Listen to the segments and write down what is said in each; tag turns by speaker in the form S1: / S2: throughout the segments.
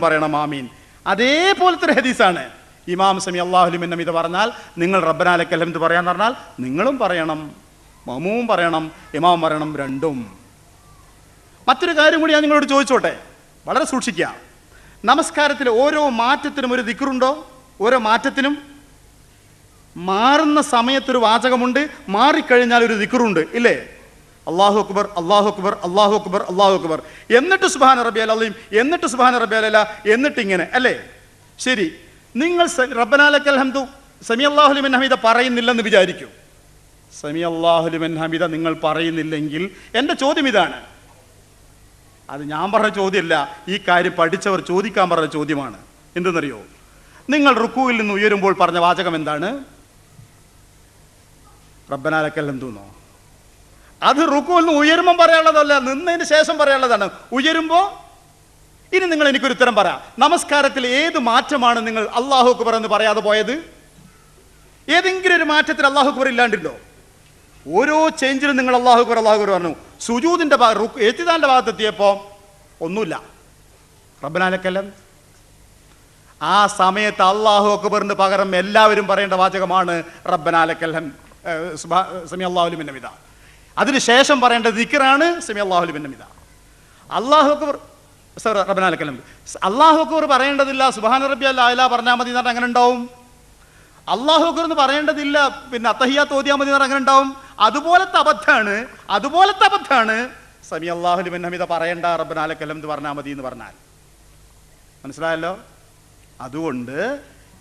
S1: പറയണം ആമീൻ. അതേപോലത്തെ ഒരു ഹദീസാണ്. ഇമാം സമി അള്ളാഹുലിമിന്നം ഇത് പറഞ്ഞാൽ നിങ്ങൾ റബ്ബനാലക്കല്ലം ഇത് പറയാന്ന് പറഞ്ഞാൽ നിങ്ങളും പറയണം മമുവും പറയണം ഇമാം പറയണം രണ്ടും. മറ്റൊരു കാര്യം കൂടി ഞാൻ നിങ്ങളോട് ചോദിച്ചോട്ടെ? വളരെ സൂക്ഷിക്കുക. നമസ്കാരത്തിൽ ഓരോ മാറ്റത്തിനും ഒരു ദിക്കറുണ്ടോ ഓരോ മാറ്റത്തിനും? മാറുന്ന സമയത്തൊരു വാചകമുണ്ട് മാറിക്കഴിഞ്ഞാൽ ഒരു ദിക്കറുണ്ട് ഇല്ലേ? അള്ളാഹു അക്ബർ അള്ളാഹു അക്ബർ അള്ളാഹു അക്ബർ അള്ളാഹു അക്ബർ. എന്നിട്ട് സുബാന റബി അലീം എന്നിട്ട് സുബാന റബി അലല്ല എന്നിട്ട് ഇങ്ങനെ അല്ലേ? ശരി. നിങ്ങൾ റബ്ബനാലക്കൽ ഹംദു സമി അള്ളാഹുലിമൻ ഹമീദ പറയുന്നില്ലെന്ന് വിചാരിക്കൂ. സമി അള്ളാഹുലിമൻ ഹമീദ നിങ്ങൾ പറയുന്നില്ലെങ്കിൽ എന്റെ ചോദ്യം ഇതാണ്. അത് ഞാൻ പറഞ്ഞ ചോദ്യമല്ല ഈ കാര്യം പഠിച്ചവർ ചോദിക്കാൻ പറഞ്ഞ ചോദ്യമാണ്. എന്തെന്നറിയോ? നിങ്ങൾ റുക്കുവിൽ നിന്ന് ഉയരുമ്പോൾ പറഞ്ഞ വാചകം എന്താണ്? റബ്ബനാലക്കൽ എന്തോന്നോ അത് റുക്കുവിൽ നിന്ന് ഉയരുമ്പം പറയാനുള്ളതല്ല നിന്നതിന് ശേഷം പറയാനുള്ളതാണ്. ഉയരുമ്പോൾ ഇനി നിങ്ങൾ എനിക്കൊരു ഉത്തരം പറ. നമസ്കാരത്തിൽ ഏത് മാറ്റമാണ് നിങ്ങൾ അള്ളാഹു അക്ബർ എന്ന് പറയാതെ പോയത്? ഏതെങ്കിലും ഒരു മാറ്റത്തിൽ അള്ളാഹു അക്ബർ ഇല്ലാണ്ടില്ലോ. ഓരോ ചേഞ്ചിലും നിങ്ങൾ അള്ളാഹു അക്ബർ അള്ളാഹു അക്ബർ പറഞ്ഞു സുജൂദിന്റെ എത്തിദാന്റെ ഭാഗത്ത് എത്തിയപ്പോ ഒന്നുമില്ല. റബ്ബനാലക്കല്ലം ആ സമയത്ത് അള്ളാഹു അക്ബറിന് പകരം എല്ലാവരും പറയേണ്ട വാചകമാണ് റബ്ബനാലക്കല്ലം സമി അള്ളാഹുലിമിന്റെ മിത അതിനുശേഷം പറയേണ്ട ദിക്കറാണ് സമി അള്ളാഹുലി മിത അള്ളാഹു അക്ബർ അക്ബർ പറയേണ്ടതില്ല സുബാന റബ്ബി അല്ല പറഞ്ഞാൽ മതി എന്ന് പറഞ്ഞാൽ അങ്ങനെ ഉണ്ടാവും. അള്ളാഹു എന്ന് പറയേണ്ടതില്ല പിന്നെ അത്തഹിയാത്ത് ഓതിയാൽ മതി എന്ന് പറഞ്ഞാൽ അങ്ങനെ ഉണ്ടാവും. അതുപോലത്തെ അബദ്ധാണ് അതുപോലത്തെ അബദ്ധാണ് സമി അള്ളാഹുലി ബിന്നമിത പറയേണ്ട റബ്ബനാലക്കലം എന്ന് പറഞ്ഞാൽ മതി എന്ന് പറഞ്ഞാൽ. മനസ്സിലായല്ലോ? അതുകൊണ്ട്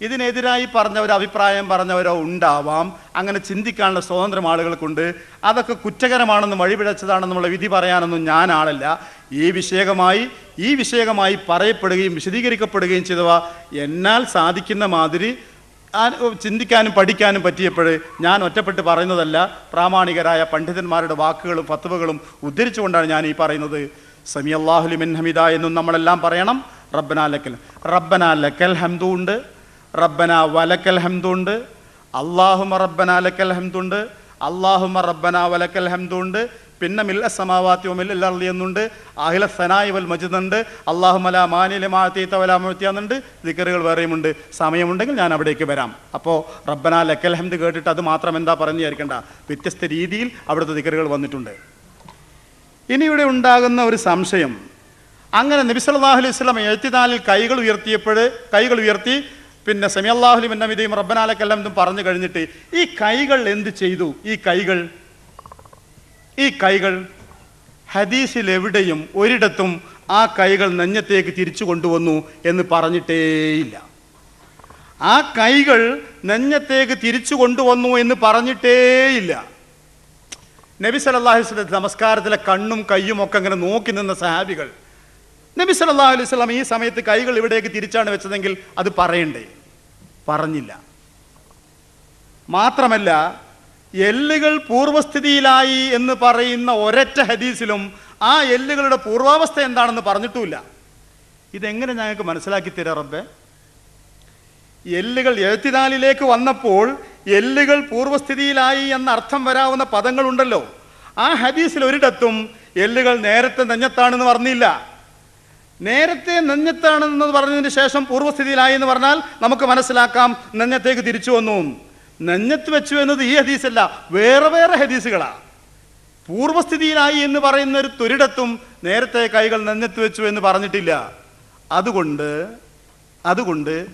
S1: ഇതിനെതിരായി പറഞ്ഞവരോ അഭിപ്രായം പറഞ്ഞവരോ ഉണ്ടാവാം. അങ്ങനെ ചിന്തിക്കാനുള്ള സ്വാതന്ത്ര്യം ആളുകൾക്കുണ്ട്. അതൊക്കെ കുറ്റകരമാണെന്ന് വഴിപിഴച്ചതാണെന്നുള്ള വിധി പറയാനൊന്നും ഞാൻ ആളല്ല. ഈ വിഷയകമായി ഈ വിഷയകമായി പറയപ്പെടുകയും വിശദീകരിക്കപ്പെടുകയും ചെയ്തവ എന്നാൽ സാധിക്കുന്ന മാതിരി ചിന്തിക്കാനും പഠിക്കാനും പറ്റിയപ്പോൾ ഞാൻ ഒറ്റപ്പെട്ട് പറയുന്നതല്ല. പ്രാമാണികരായ പണ്ഡിതന്മാരുടെ വാക്കുകളും ഫത്തുവകളും ഉദ്ധരിച്ചുകൊണ്ടാണ് ഞാൻ ഈ പറയുന്നത്. സമി അള്ളാഹുലിമിൻ ഹമിദ എന്നും നമ്മളെല്ലാം പറയണം. റബ്ബന ലക്കൽ റബ്ബന ലക്കൽ ഹംദുണ്ട്. റബ്ബന വലക്കൽ ഹംദുണ്ട്. അള്ളാഹുമ റബ്ബന അലക്കൽ ഹംദുണ്ട്. അള്ളാഹുമ റബ്ബന വലക്കൽ ഹംദുണ്ട്. പിന്നെ മില്ല സമാവാത്തി മില്ല അള്ളി എന്നുണ്ട്. അഹില സനായി വൽ മജിദുണ്ട് അള്ളാഹുമല മാനില മാത്തീത്ത വല മുഴത്തിയാന്നുണ്ട് ദിക്കറുകൾ വേറെയുമുണ്ട് സമയമുണ്ടെങ്കിൽ ഞാൻ അവിടേക്ക് വരാം. അപ്പോൾ റബ്ബന ലക്കൽ ഹംദ് കേട്ടിട്ട് അത് മാത്രം എന്താ പറഞ്ഞു വിചാരിക്കേണ്ട. വ്യത്യസ്ത രീതിയിൽ അവിടുത്തെ ദിക്കറുകൾ വന്നിട്ടുണ്ട്. ഇനി ഇവിടെ ഉണ്ടാകുന്ന ഒരു സംശയം. അങ്ങനെ നബി സല്ലല്ലാഹു അലൈഹി സ്വലം എഴുത്തിനാലിൽ കൈകൾ ഉയർത്തിയപ്പോൾ കൈകൾ ഉയർത്തി പിന്നെ സെമി അള്ളാഹുലി മിന്നമിതയും റബ്ബനാലക്കെല്ലാം ഇതും പറഞ്ഞു കഴിഞ്ഞിട്ട് ഈ കൈകൾ എന്ത് ചെയ്തു? ഈ കൈകൾ? ഈ കൈകൾ ഹദീസിൽ എവിടെയും ഒരിടത്തും ആ കൈകൾ നെഞ്ഞത്തേക്ക് തിരിച്ചു കൊണ്ടുവന്നു എന്ന് പറഞ്ഞിട്ടേയില്ല. ആ കൈകൾ നെഞ്ഞത്തേക്ക് തിരിച്ചു കൊണ്ടുവന്നു എന്ന് പറഞ്ഞിട്ടേയില്ല. നബി സല്ലല്ലാഹു വസ്ലം നമസ്കാരത്തിലെ കണ്ണും കയ്യും ഒക്കെ അങ്ങനെ നോക്കി നിന്ന സഹാബികൾ. നബി സല്ലല്ലാഹു അലൈഹി വസല്ലം ഈ സമയത്ത് കൈകൾ ഇവിടേക്ക് തിരിച്ചാണ് വെച്ചതെങ്കിൽ അത് പറയണ്ടേ? പറഞ്ഞില്ല. മാത്രമല്ല എല്ലുകൾ പൂർവസ്ഥിതിയിലായി എന്ന് പറയുന്ന ഒരൊറ്റ ഹദീസിലും ആ എല്ലുകളുടെ പൂർവാവസ്ഥ എന്താണെന്ന് പറഞ്ഞിട്ടുമില്ല. ഇതെങ്ങനെ ഞങ്ങൾക്ക് മനസ്സിലാക്കി തരാം റബ്ബെ? എല്ലുകൾ എഴുത്തിനാലിലേക്ക് വന്നപ്പോൾ എല്ലുകൾ പൂർവസ്ഥിതിയിലായി എന്ന അർത്ഥം വരാവുന്ന പദങ്ങളുണ്ടല്ലോ. ആ ഹദീസിൽ ഒരിടത്തും എല്ലുകൾ നേരത്തെ നെഞ്ഞത്താണെന്ന് പറഞ്ഞില്ല. നേരത്തെ നെഞ്ഞത്താണെന്ന് പറഞ്ഞതിന് ശേഷം പൂർവസ്ഥിതിയിലായി എന്ന് പറഞ്ഞാൽ നമുക്ക് മനസ്സിലാക്കാം നെഞ്ഞത്തേക്ക് തിരിച്ചു വന്നു. നെഞ്ഞത്ത് വെച്ചു എന്നത് ഈ ഹദീസല്ല വേറെ വേറെ ഹദീസുകളാണ് പൂർവസ്ഥിതിയിലായി എന്ന് പറയുന്ന ഒരു തൊരിടത്തും നേരത്തെ കൈകൾ നെഞ്ഞത്ത് വെച്ചു എന്ന് പറഞ്ഞിട്ടില്ല. അതുകൊണ്ട് അതുകൊണ്ട്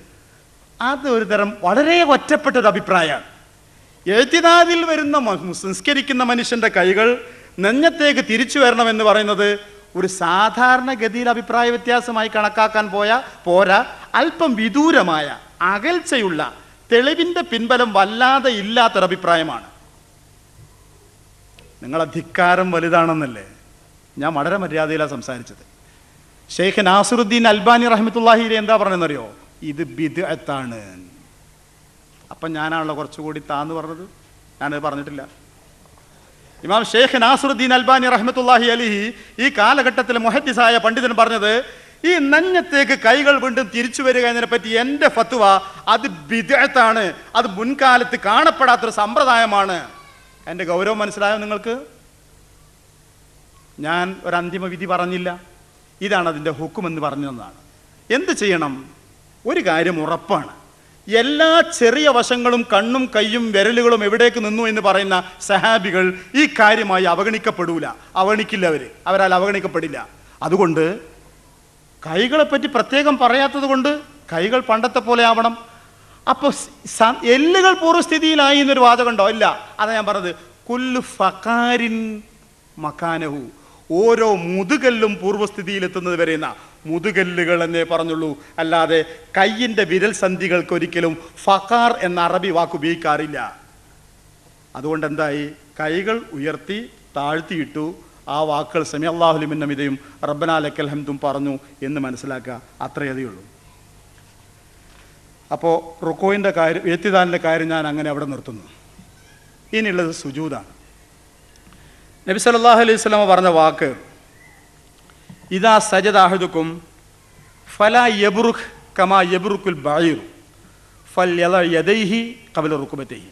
S1: അത് ഒരു തരം വളരെ ഒറ്റപ്പെട്ട ഒരു അഭിപ്രായമാണ്. എഴുത്തിനാദിൽ വരുന്ന സംസ്കരിക്കുന്ന മനുഷ്യന്റെ കൈകൾ നെഞ്ഞത്തേക്ക് തിരിച്ചു വരണമെന്ന് പറയുന്നത് ഒരു സാധാരണഗതിയിൽ അഭിപ്രായ വ്യത്യാസമായി കണക്കാക്കാൻ പോയ പോരാ അല്പം വിദൂരമായ അകൽച്ചയുള്ള തെളിവിന്റെ പിൻബലം വല്ലാതെ ഇല്ലാത്തൊരഭിപ്രായമാണ്. നിങ്ങളെ ധിക്കാരം വലുതാണെന്നല്ലേ ഞാൻ വളരെ മര്യാദയിലാണ് സംസാരിച്ചത്. ഷെയ്ഖ് നാസുറുദ്ദീൻ അൽബാനി റഹ്മത്തുല്ലാഹിയിലെ എന്താ പറഞ്ഞെന്നറിയോ ഇത് ബിദ് എത്താണ് അപ്പം ഞാനാണല്ലോ കുറച്ചുകൂടി താന്ന് പറഞ്ഞത്. ഞാനത് പറഞ്ഞിട്ടില്ല. ഇമാം ഷെയ്ഖ് നാസുറുദ്ദീൻ അൽബാനി റഹ്മത്തുല്ലാഹി അലിഹി ഈ കാലഘട്ടത്തിലെ മുഹദ്ദിസായ പണ്ഡിതൻ പറഞ്ഞത് ഈ നഞ്ഞത്തേക്ക് കൈകൾ വീണ്ടും തിരിച്ചു വരിക എന്നതിനെ പറ്റി എന്റെ ഫത്വ അത് ബിദ്അത്താണ് അത് മുൻകാലത്ത് കാണപ്പെടാത്തൊരു സമ്പ്രദായമാണ്. എന്റെ ഗൗരവം മനസ്സിലായോ നിങ്ങൾക്ക്? ഞാൻ ഒരു അന്തിമ വിധി പറഞ്ഞില്ല. ഇതാണ് അതിന്റെ ഹുക്കുമെന്ന് പറഞ്ഞു എന്ത് ചെയ്യണം? ഒരു കാര്യം ഉറപ്പാണ്. എല്ലാ ചെറിയ വശങ്ങളും കണ്ണും കൈയും വിരലുകളും എവിടേക്ക് നിന്നു എന്ന് പറയുന്ന സഹാബികൾ ഈ കാര്യമായി അവഗണിക്കപ്പെടൂല. അവഗണിക്കില്ല അവർ അവരാൽ അവഗണിക്കപ്പെടില്ല. അതുകൊണ്ട് കൈകളെപ്പറ്റി പ്രത്യേകം പറയാത്തത് കൊണ്ട് കൈകൾ പണ്ടത്തെ പോലെ ആവണം. അപ്പോൾ എല്ലുകൾ പൂർവസ്ഥിതിയിലായി എന്നൊരു വാചകമുണ്ടോ ഇല്ല. അതാ ഞാൻ പറഞ്ഞത്. കുല്ലു ഫക്കാരിൻ മക്കാനഹു ഓരോ മുതുകല്ലും പൂർവസ്ഥിതിയിലെത്തുന്നത് വരെ എന്നാ മുതുകല്ലുകൾ എന്നേ പറഞ്ഞുള്ളൂ. അല്ലാതെ കയ്യിന്റെ വിരൽ സന്ധികൾക്ക് ഒരിക്കലും ഫക്കാർ എന്ന അറബി വാക്ക് ഉപയോഗിക്കാറില്ല. അതുകൊണ്ട് എന്തായി കൈകൾ ഉയർത്തി താഴ്ത്തിയിട്ടു ആ വാക്കുകൾ സെമി അള്ളാഹുലിമിന്നമിതയും റബ്ബന ലക്കൽ ഹംദും പറഞ്ഞു എന്ന് മനസ്സിലാക്കുക. അത്രയതേ ഉള്ളൂ അപ്പോൾ റുക്കോയിന്റെ കാര്യം എത്തിദാനിന്റെ കാര്യം ഞാൻ അങ്ങനെ അവിടെ നിർത്തുന്നു. ഇനിയുള്ളത് സുജൂദാണ് നബി സല്ലല്ലാഹു അലൈഹി സ്വലാമ പറഞ്ഞ വാക്ക് ഇതാ സജദാഹുദുക്കും ഫല യബുറുഖ് കമാ യബുറുക്കുൽ ബായു ഫൽ യദൈഹി കബല റുക്കുബത്തേഹി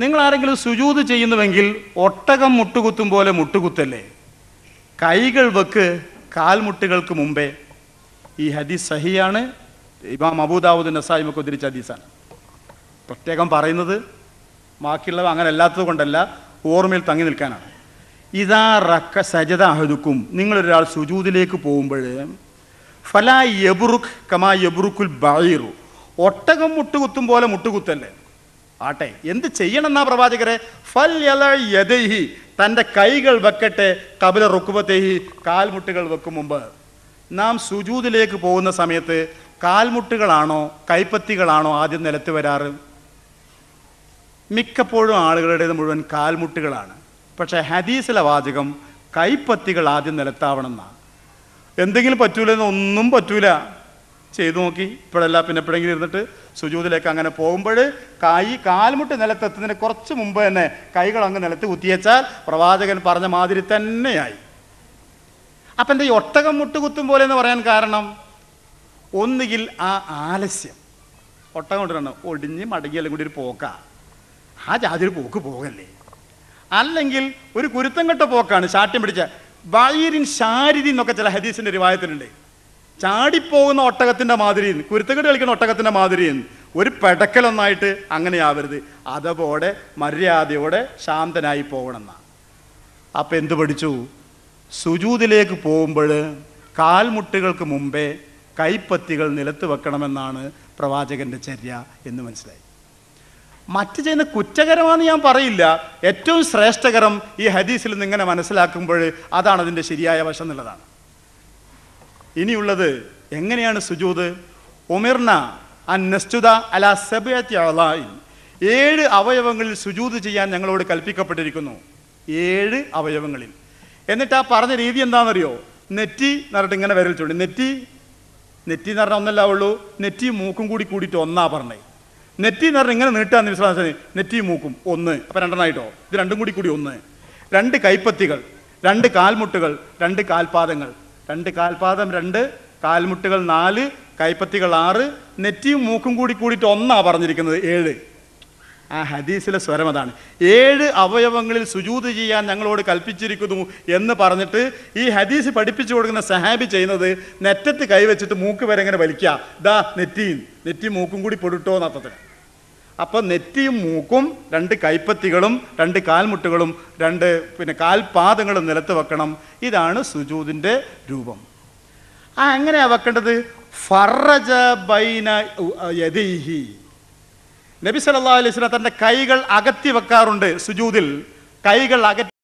S1: നിങ്ങൾ ആരെങ്കിലും സുജൂത് ചെയ്യുന്നുവെങ്കിൽ ഒട്ടകം മുട്ടുകുത്തും പോലെ മുട്ടുകുത്തല്ലേ? കൈകൾ വെക്ക് കാൽമുട്ടുകൾക്ക് മുമ്പേ. ഈ ഹദീസ് സഹിയാണ് ഇമാം അബൂദാവൂദ് നസായിമൊക്കെ ഉദ്ധരിച്ച ഹദീസാണ്. പ്രത്യേകം പറയുന്നത് ബാക്കിയുള്ളവ അങ്ങനെ അല്ലാത്തത് കൊണ്ടല്ല ഓർമ്മയിൽ തങ്ങി നിൽക്കാനാണ്. ഇതാ റക്ക സജത അഹദുക്കും നിങ്ങളൊരാൾ സുജൂതിലേക്ക് പോകുമ്പോൾ ഫലാ യബുറുഖ് കമാ യബുറുഖുൽ ബായിറു ഒട്ടകം മുട്ടുകുത്തും പോലെ മുട്ടുകുത്തല്ലേ? ആട്ടെ എന്ത് ചെയ്യണം എന്നാ പ്രവാചകരെ? ഫൽ യദൈഹി. തന്റെ കൈകൾ വെക്കട്ടെ കപില റുക്കുബത്തേഹി കാൽമുട്ടുകൾ വെക്കും മുമ്പ്. നാം സുജൂതിലേക്ക് പോകുന്ന സമയത്ത് കാൽമുട്ടുകളാണോ കൈപ്പത്തികളാണോ ആദ്യം നിലത്ത് വരാറ്? മിക്കപ്പോഴും ആളുകളുടേത് മുഴുവൻ കാൽമുട്ടുകളാണ്. പക്ഷേ ഹദീസിലെ വാചകം കൈപ്പത്തികൾ ആദ്യം നിലത്താവണം എന്നാണ് എന്തെങ്കിലും പറ്റൂല ഒന്നും പറ്റൂല. ചെയ്തു നോക്കി. ഇപ്പോഴല്ല പിന്നെ എപ്പോഴെങ്കിലും ഇരുന്നിട്ട് സുജൂതിലേക്ക് അങ്ങനെ പോകുമ്പോൾ കൈ കാൽമുട്ട് നിലത്തെത്തുന്നതിന് കുറച്ച് മുമ്പ് തന്നെ കൈകൾ അങ്ങ് നിലത്ത് കുത്തിയച്ചാൽ പ്രവാചകൻ പറഞ്ഞ മാതിരി തന്നെയായി. അപ്പം എന്റെ ഈ ഒട്ടകം മുട്ട് കുത്തും പോലെ എന്ന് പറയാൻ കാരണം? ഒന്നുകിൽ ആ ആലസ്യം. ഒട്ടകം കൊണ്ടിരണം ഒടിഞ്ഞ് മടങ്ങിയെല്ലാം കൂടി ഒരു പോക്കാ. ആ ജാതി ഒരു പോക്ക് പോകല്ലേ? അല്ലെങ്കിൽ ഒരു കുരുത്തം കെട്ട പോക്കാണ് ശാഠ്യം പിടിച്ച വൈരിൻ ശാരിരി എന്നൊക്കെ ചില ഹദീസിന്റെ റിവായത്തിലുണ്ട്. ചാടിപ്പോകുന്ന ഒട്ടകത്തിന്റെ മാതിരി കുരുത്തക്കെട്ട് കളിക്കുന്ന ഒട്ടകത്തിന്റെ മാതിരി ഒരു പെടക്കലൊന്നായിട്ട് അങ്ങനെയാവരുത്. അതുപോലെ മര്യാദയോടെ ശാന്തനായി പോകണം അപ്പൊ അപ്പം എന്ത് പഠിച്ചു? സുജൂതിലേക്ക് പോകുമ്പോൾ കാൽമുട്ടുകൾക്ക് മുമ്പേ കൈപ്പത്തികൾ നിലത്ത് വെക്കണമെന്നാണ് പ്രവാചകന്റെ ചര്യ എന്ന് മനസ്സിലായി. മറ്റ് ചെയ്യുന്ന കുറ്റകരമാണെന്ന് ഞാൻ പറയില്ല. ഏറ്റവും ശ്രേഷ്ഠകരം ഈ ഹദീസിൽ നിന്ന് ഇങ്ങനെ മനസ്സിലാക്കുമ്പോൾ അതാണ് അതിന്റെ ശരിയായ വശം എന്നുള്ളതാണ്. ഇനിയുള്ളത് എങ്ങനെയാണ് സുജൂത് അൻ നസ്തുത അല സബിയത്തി അളായി ഏഴ് അവയവങ്ങളിൽ സുജൂത് ചെയ്യാൻ ഞങ്ങളോട് കൽപ്പിക്കപ്പെട്ടിരിക്കുന്നു. ഏഴ് അവയവങ്ങളിൽ. എന്നിട്ട് ആ പറഞ്ഞ രീതി എന്താണെന്നറിയോ? നെറ്റി എന്ന് പറഞ്ഞിട്ട് ഇങ്ങനെ വിരൽ ചൂണ്ടി നെറ്റി? നെറ്റി എന്ന് പറഞ്ഞാൽ ഒന്നല്ല ഉള്ളൂ. നെറ്റി മൂക്കും കൂടി കൂടിയിട്ട് ഒന്നാ പറഞ്ഞേ. നെറ്റി എന്ന് പറഞ്ഞാൽ ഇങ്ങനെ നീട്ടാന്ന് വിശ്വാസം നെറ്റി മൂക്കും ഒന്ന്. അപ്പം രണ്ടെണ്ണമായിട്ടോ ഇത് രണ്ടും കൂടി കൂടി ഒന്ന്. രണ്ട് കൈപ്പത്തികൾ രണ്ട് കാൽമുട്ടുകൾ രണ്ട് കാൽപാദങ്ങൾ. രണ്ട് കാൽപാദം രണ്ട് കാൽമുട്ടുകൾ നാല് കൈപ്പത്തികൾ ആറ് നെറ്റിയും മൂക്കും കൂടി കൂടിയിട്ട് ഒന്നാ പറഞ്ഞിരിക്കുന്നത് ഏഴ്. ആ ഹദീസിലെ സ്വരം അതാണ്. ഏഴ് അവയവങ്ങളിൽ സുജൂത് ചെയ്യാൻ ഞങ്ങളോട് കൽപ്പിച്ചിരിക്കുന്നു എന്ന് പറഞ്ഞിട്ട് ഈ ഹദീസ് പഠിപ്പിച്ചു കൊടുക്കുന്ന സഹാബി ചെയ്യുന്നത് നെറ്റത്ത് കൈവച്ചിട്ട് മൂക്ക് വരെ ഇങ്ങനെ വലിക്കുക ദാ നെറ്റിയും നെറ്റി മൂക്കും കൂടി പൊടിട്ടോ എന്നർത്ഥത്തിന് അപ്പം നെറ്റിയും മൂക്കും രണ്ട് കൈപ്പത്തികളും രണ്ട് കാൽമുട്ടുകളും രണ്ട് പിന്നെ കാൽപാദങ്ങളും നിലത്ത് വെക്കണം. ഇതാണ് സുജൂതിന്റെ രൂപം. ആ എങ്ങനെയാണ് വെക്കേണ്ടത്? ഫറജ ബൈന യദൈഹി. നബി സല്ലാ അലൈഹി വസല്ലം തന്റെ കൈകൾ അകത്തി വെക്കാറുണ്ട് സുജൂതിൽ. കൈകൾ അകറ്റി